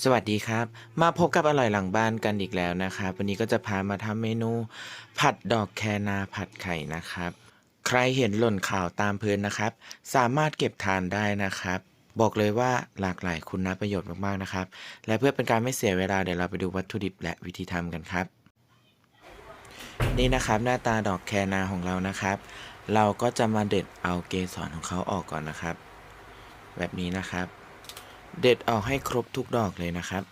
สวัสดีครับ มาพบกับอร่อยหลังบ้านกันอีกแล้วนะครับ วันนี้ก็จะพามาทำเมนู ผัดดอกแคนาผัดไข่นะครับ ใครเห็นหล่นข่าวตามพื้นนะครับ สามารถเก็บทานได้นะครับ บอกเลยว่าหลากหลายคุณประโยชน์มากๆนะครับ และเพื่อเป็นการไม่เสียเวลาเดี๋ยวเราไปดูวัตถุดิบและวิธีทำกันครับ นี่นะครับหน้าตาดอกแคนาของเรานะครับ เราก็จะมาเด็ดเอาเกสรของเขาออกก่อนนะครับ แบบนี้นะครับ เด็ดออกให้ครบทุกดอกเลยนะครับ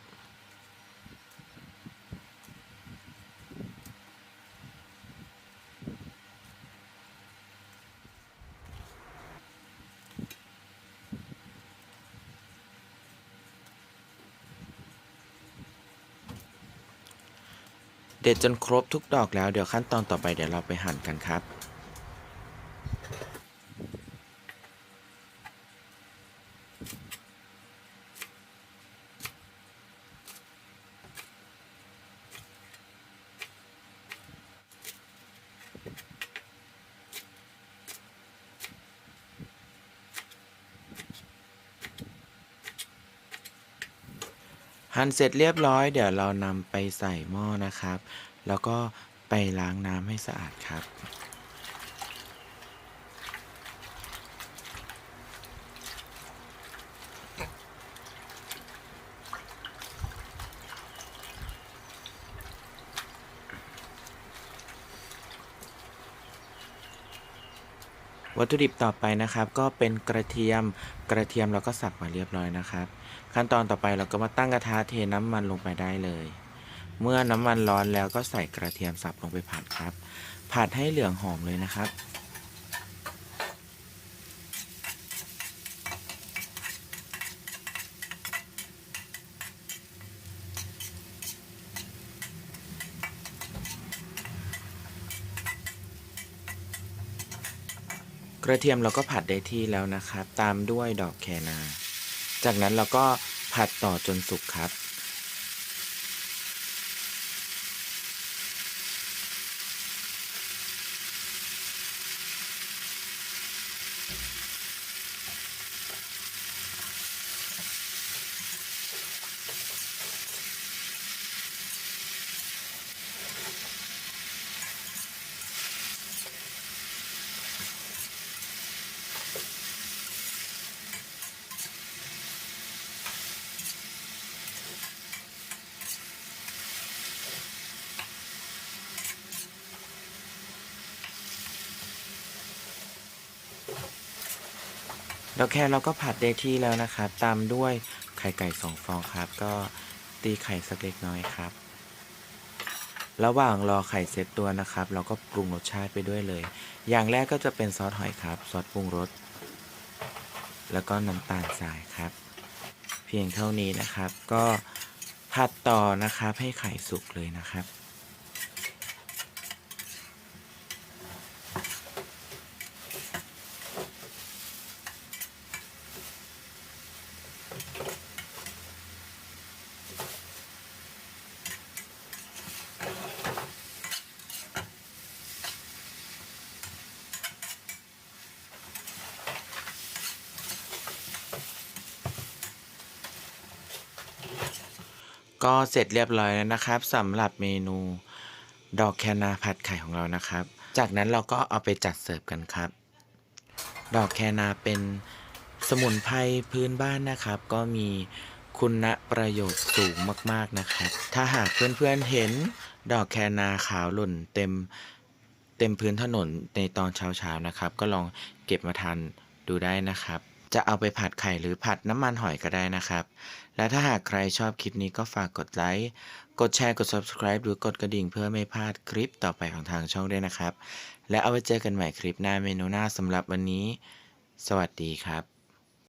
เด็ดจนครบทุกดอกแล้วเดี๋ยวขั้นตอนต่อไปเดี๋ยวเราไปหั่นกันครับ หั่นเสร็จเรียบร้อย เดี๋ยวเรานำไปใส่หม้อนะครับ แล้วก็ไปล้างน้ำให้สะอาดครับ วัตถุดิบต่อไปนะครับ ก็เป็นกระเทียมกระเทียมเราก็สับมาเรียบร้อยนะครับ ขั้นตอนต่อไปเราก็มาตั้งกระทะเทน้ำมันลงไปได้เลย เมื่อน้ำมันร้อนแล้วก็ใส่กระเทียมสับลงไปผัดครับ ผัดให้เหลืองหอมเลยนะครับ กระเทียมเราก็ผัดได้ที่แล้วนะครับ ตามด้วยดอกแคนา จากนั้นเราก็ผัดต่อจนสุกครับ ดอกแครเราก็ผัดได้ที่แล้วนะครับ ตามด้วยไข่ไก่สองฟองครับ ก็ตีไข่สักเล็กน้อยครับ ระหว่างรอไข่เซตตัวนะครับ เราก็ปรุงรสชาติไปด้วยเลย อย่างแรกก็จะเป็นซอสหอยครับ ซอสปรุงรส แล้วก็น้ำตาลทรายครับ เพียงเท่านี้นะครับ ก็ผัดต่อนะครับให้ไข่สุกเลยนะครับ ก็เสร็จเรียบร้อยแล้วนะครับสำหรับเมนูดอกแคนาผัดไข่ของเรานะครับ จากนั้นเราก็เอาไปจัดเสิร์ฟกันครับ ดอกแคนาเป็นสมุนไพรพื้นบ้านนะครับ ก็มีคุณประโยชน์สูงมากๆนะครับ ถ้าหากเพื่อนๆเห็นดอกแคนาขาวหล่นเต็มเต็มพื้นถนนในตอนเช้าๆนะครับ ก็ลองเก็บมาทานดูได้นะครับ จะเอาไปผัดไข่หรือผัดน้ำมันหอยก็ได้นะครับ และถ้าหากใครชอบคลิปนี้ก็ฝากกดไลค์ กดแชร์ กด subscribe หรือกดกระดิ่งเพื่อไม่พลาดคลิปต่อไปของทางช่องด้วยนะครับ และเอาไว้เจอกันใหม่คลิปหน้าเมนูหน้าสำหรับวันนี้ สวัสดีครับ